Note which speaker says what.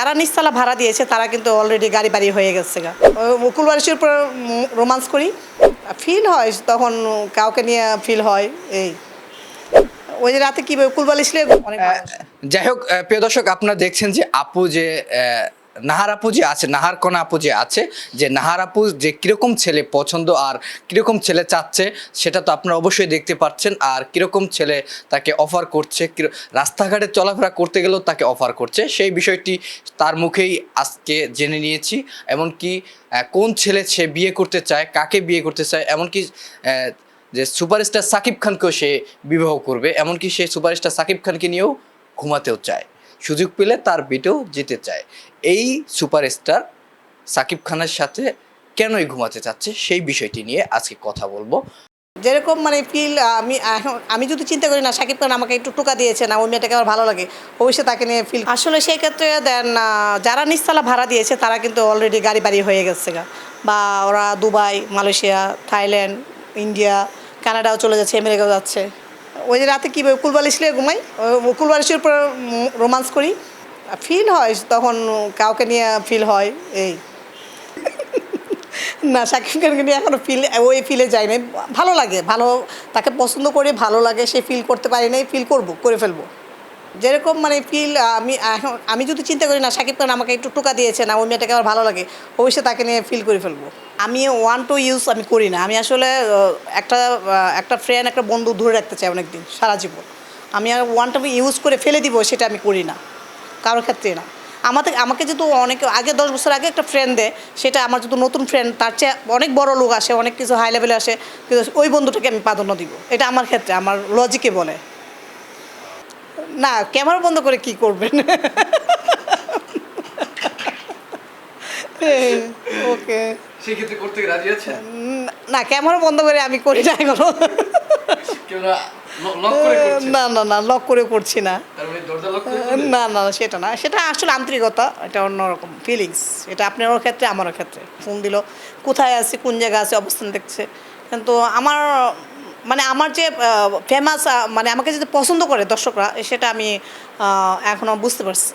Speaker 1: যারা নিচতলা ভাড়া দিয়েছে, তারা কিন্তু অলরেডি গাড়ি বাড়ি হয়ে গেছে গা। মুকুল বারিশের উপর রোমান্স করি ফিল হয় তখন কাউকে নিয়ে ফিল হয়, এই। ওই যে রাতে কি অনেক
Speaker 2: যাই হোক প্রিয় দর্শক, আপনারা দেখছেন যে আপু যে নাহার আপু যে আছে, নাহার কণা আপু যে আছে, যে নাহার আপু যে কীরকম ছেলে পছন্দ আর কীরকম ছেলে চাচ্ছে, সেটা তো আপনারা অবশ্যই দেখতে পাচ্ছেন। আর কীরকম ছেলে তাকে অফার করছে, কির- রাস্তাঘাটে চলাফেরা করতে গেলেও তাকে অফার করছে। সেই বিষয়টি তার মুখেই আজকে জেনে নিয়েছি। এমনকি কোন ছেলে সে বিয়ে করতে চায়, কাকে বিয়ে করতে চায়, এমনকি যে সুপারস্টার সাকিব খানকেও সে বিবাহ করবে, এমনকি সে সুপারস্টার সাকিব খানকে নিয়েও ঘুমাতেও চায়। সুযোগ পেলে তার বিটেও যেতে চায় এই সুপারস্টার সাকিব খানের সাথে কেনই ঘুমাতে চাচ্ছে সেই বিষয়টি নিয়ে আজকে কথা বলব।
Speaker 1: যেরকম মানে ফিল আমি এখন আমি যদি চিন্তা করি না সাকিব খান আমাকে একটু টোকা দিয়েছে না ওই মেয়েটাকে আমার ভালো লাগে অবশ্যই তাকে নিয়ে ফিল আসলে সেই ক্ষেত্রে দেন যারা নিচতলা ভাড়া দিয়েছে তারা কিন্তু অলরেডি গাড়ি বাড়ি হয়ে গেছে গা। বা ওরা দুবাই মালয়েশিয়া থাইল্যান্ড ইন্ডিয়া কানাডাও চলে যাচ্ছে আমেরিকাও যাচ্ছে। ওই যে রাতে কী মুকুল বালিশলে ঘুমাই? মুকুল বালিশের উপর রোমান্স করি। ফিল হয় তখন কাউকে নিয়ে ফিল হয়, এই। না শাকিব খানকে নিয়ে এখনও ফিল, ওই ফিলে যাই নাই। ভালো লাগে, ভালো, তাকে পছন্দ করে, ভালো লাগে, সে ফিল করতে পারি নাই, ফিল করব, করে ফেলব। যেরকম মানে ফিল, আমি, এখন, আমি যদি চিন্তা করি, না শাকিব খান আমাকে একটু টোকা দিয়েছে, না, ওই মেয়েটাকে আমার ভালো লাগে, অবশ্যই তাকে নিয়ে ফিল করে ফেলব। আমি ওয়ান টু ইউজ আমি করি না। আমি আসলে একটা একটা ফ্রেন্ড একটা বন্ধু ধরে রাখতে চাই অনেকদিন সারা জীবন। আমি আর ওয়ান টু ইউজ করে ফেলে দিব সেটা আমি করি না। কারোর ক্ষেত্রে না। আমাদের আমাকে যেহেতু অনেক আগে দশ বছর আগে একটা ফ্রেন্ড দেয় সেটা আমার যেহেতু নতুন ফ্রেন্ড তার চেয়ে অনেক বড় লোক আসে অনেক কিছু হাই লেভেলে আসে কিন্তু ওই বন্ধুটাকে আমি প্রাধান্য দিব। এটা আমার ক্ষেত্রে আমার লজিকে বলে। না ক্যামেরা বন্ধ করে কি করবেন? ওকে
Speaker 2: সেই ক্ষেত্রে করতে রাজি আছে
Speaker 1: না ক্যামেরা বন্ধ করে আমি করি না
Speaker 2: এখনও।
Speaker 1: না না না লক করে করছি না।
Speaker 2: মানে
Speaker 1: না না না, সেটা না। সেটা আসলে আন্তরিকতা এটা অন্যরকম ফিলিংস এটা আপনারও ক্ষেত্রে আমারও ক্ষেত্রে। ফোন দিল কোথায় আছে কোন জায়গায় আছে অবস্থান দেখছে। কিন্তু আমার মানে আমার যে ফেমাস মানে আমাকে যদি পছন্দ করে দর্শকরা সেটা আমি আহ, এখনও বুঝতে পারছি।